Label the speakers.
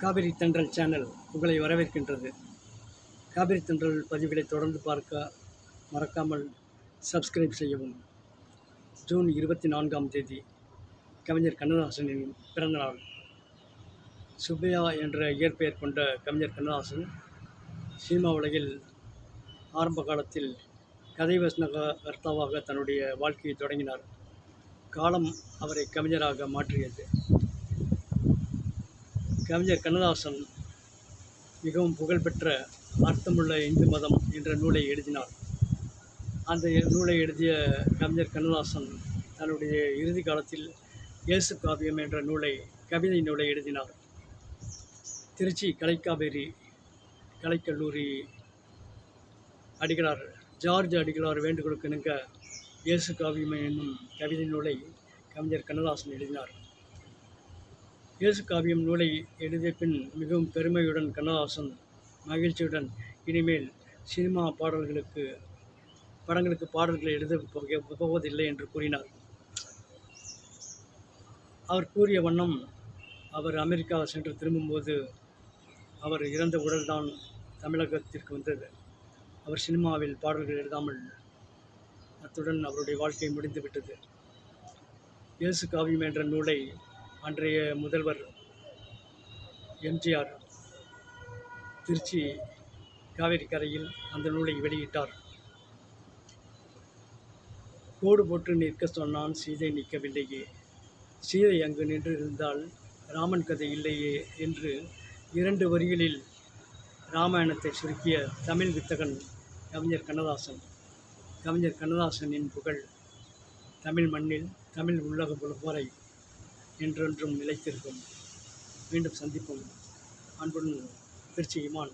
Speaker 1: காவிரி தென்றல் சேனல் உங்களை வரவேற்கின்றது. காவிரி தென்றல் பதிவுகளை தொடர்ந்து பார்க்க மறக்காமல் சப்ஸ்கிரைப் செய்யவும். ஜூன் இருபத்தி நான்காம் தேதி கவிஞர் கண்ணதாசனின் பிறந்தநாள். சுப்பையா என்ற இயற்பெயர் கொண்ட கவிஞர் கண்ணதாசன் சினிமா உலகில் ஆரம்ப காலத்தில் கதை வசனக கர்த்தாவாக தன்னுடைய வாழ்க்கையை தொடங்கினார். காலம் அவரை கவிஞராக மாற்றியது. கவிஞர் கண்ணதாசன் மிகவும் புகழ்பெற்ற அர்த்தமுள்ள இந்து மதம் என்ற நூலை எழுதினார். அந்த நூலை எழுதிய கவிஞர் கண்ணதாசன் தன்னுடைய இறுதி காலத்தில் இயேசு காவியம் என்ற நூலை கவிதை நூலை எழுதினார். திருச்சி கலைக்காவேரி கலைக்கல்லூரி அடிகளார் ஜார்ஜ் அடிகளார் வேண்டுகோளுக்கு இணங்க இயேசு காவியம் என்னும் கவிதை நூலை கவிஞர் கண்ணதாசன் எழுதினார். இயேசு காவியம் நூலை எழுதிய பின் மிகவும் பெருமையுடன் கண்ணதாசன் மகிழ்ச்சியுடன் இனிமேல் சினிமா பாடல்களுக்கு படங்களுக்கு பாடல்களை எழுத போக- போவதில்லை என்று கூறினார். அவர் கூறிய வண்ணம் அவர் அமெரிக்கா சென்று திரும்பும்போது அவர் இறந்த உடல்தான் தமிழகத்திற்கு வந்தது. அவர் சினிமாவில் பாடல்கள் எழுதாமல் அத்துடன் அவருடைய வாழ்க்கை முடிந்துவிட்டது இயேசு காவியம் என்ற நூலை அன்றைய முதல்வர் எம்ஜிஆர் திருச்சி காவேரி கரையில் அந்த நூலை வெளியிட்டார். கோடு போட்டு நிற்க சொன்னான் சீதை நிற்கவில்லையே. சீதை அங்கு நின்று இருந்தால் ராமன் கதை இல்லையே என்று இரண்டு வரிகளில் ராமாயணத்தை சுருக்கிய தமிழ் வித்தகன் கவிஞர் கண்ணதாசன் கவிஞர் கண்ணதாசனின் புகழ் தமிழ் மண்ணில் தமிழ் உள்ளக வரை என்றென்றும் நிலைத்திருக்கும். மீண்டும் சந்திப்போம். அன்புடன் திருச்சி இமான்